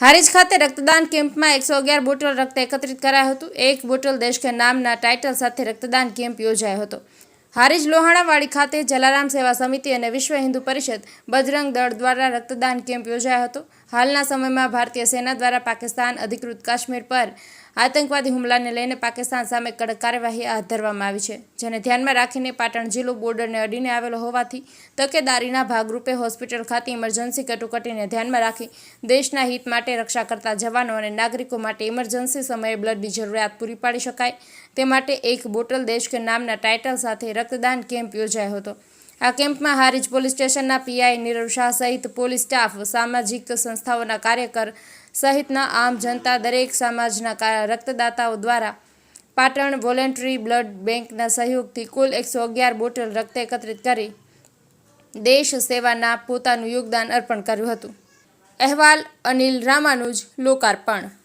હારીજ ખાતે રક્તદાન કેમ્પમાં એકસો અગિયાર બોટલ રક્ત એકત્રિત કરાયું હતું. એક બોટલ દેશ કે નામના ટાઇટલ સાથે રક્તદાન કેમ્પ યોજાયો હતો. હારીજ લોહાણાવાડી ખાતે જલારામ સેવા સમિતિ અને વિશ્વ હિન્દુ પરિષદ બજરંગ દળ દ્વારા રક્તદાન કેમ્પ યોજાયો હતો. હાલના સમયમાં ભારતીય સેના દ્વારા પાકિસ્તાન અધિકૃત કાશ્મીર પર આતંકવાદી હુમલાને લઈને પાકિસ્તાન સામે કડક કાર્યવાહી હાથ ધરવામાં આવી છે, જેને ધ્યાનમાં રાખીને પાટણ જિલ્લો બોર્ડરને અડીને આવેલો હોવાથી તકેદારીના ભાગરૂપે હોસ્પિટલ ખાતે ઇમરજન્સી કટોકટીને ધ્યાનમાં રાખી દેશના હિત માટે રક્ષા કરતા જવાનો અને નાગરિકો માટે ઇમરજન્સી સમયે બ્લડની જરૂરિયાત પૂરી પાડી શકાય. તે માટે એક બોટલ દેશ કે નામના ટાઇટલ સાથે રક્તદાન કેમ્પ યોજાયો હતો. આ કેમ્પમાં હારીજ પોલીસ સ્ટેશનના પીઆઈ નીરવ શાહ સહિત પોલીસ સ્ટાફ, સામાજિક સંસ્થાઓના કાર્યકર સહિતના આમ જનતા દરેક સમાજના રક્તદાતાઓ દ્વારા પાટણ વોલેન્ટરી બ્લડ બેંકના સહયોગથી કુલ એકસો અગિયાર બોટલ રક્ત એકત્રિત કરી દેશ સેવાના પોતાનું યોગદાન અર્પણ કર્યું હતું. અહેવાલ અનિલ રામાનુજ, લોકાર્પણ.